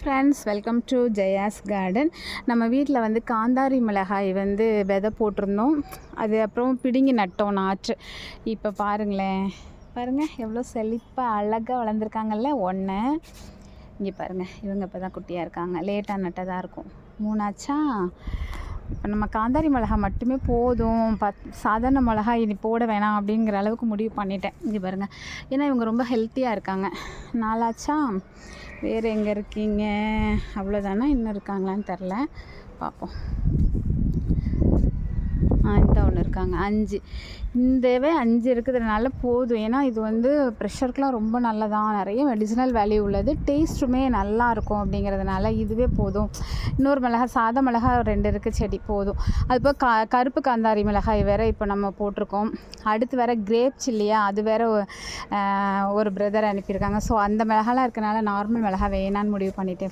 Friends welcome to Jaya's garden நம்ம வீட்டில் வந்து காந்தாரி மிளகாய் வந்து விதை போட்டிருந்தோம். அது அப்புறம் பிடுங்கி நட்டோம் நாற்று. இப்போ பாருங்களேன். பாருங்கள் எவ்வளோ செழிப்பாக அழகாக வளர்ந்துருக்காங்கல்ல? ஒன்று இங்கே பாருங்கள் இவங்க இப்போ தான் குட்டியாக இருக்காங்க. லேட்டாக நட்டதாக இருக்கும். மூணாச்சா? இப்போ நம்ம காந்தாரி மிளகா மட்டுமே போதும். பத் சாதாரண மிளகா இனி போட வேணாம் அப்படிங்கிற அளவுக்கு முடிவு பண்ணிட்டேன். இங்கே பாருங்கள் ஏன்னா இவங்க ரொம்ப ஹெல்த்தியாக இருக்காங்க. நாளாச்சா? வேறு எங்கே இருக்கீங்க? அவ்வளோதானா இன்னும் இருக்காங்களான்னு தெரில பார்ப்போம் இருக்காங்க அஞ்சு. இந்தவே அஞ்சு இருக்கிறதுனால போதும். ஏன்னா இது வந்து ப்ரெஷருக்குலாம் ரொம்ப நல்லதான் நிறைய மெடிசினல் வேல்யூ உள்ளது. டேஸ்ட்டுமே நல்லா இருக்கும் அப்படிங்கிறதுனால இதுவே போதும். இன்னொரு மிளகாய் சாத மிளகாய் ரெண்டு இருக்குது செடி. போதும். அதுபோல் க கருப்பு காந்தாரி மிளகாய் வேறு இப்போ நம்ம போட்டிருக்கோம். அடுத்து வேறு கிரேப் சில்லியா அது வேறு ஒரு பிரதர் அனுப்பியிருக்காங்க. ஸோ அந்த மிளகாலாம் இருக்கனால நார்மல் மிளகாய் வேணான்னு முடிவு பண்ணிட்டேன்.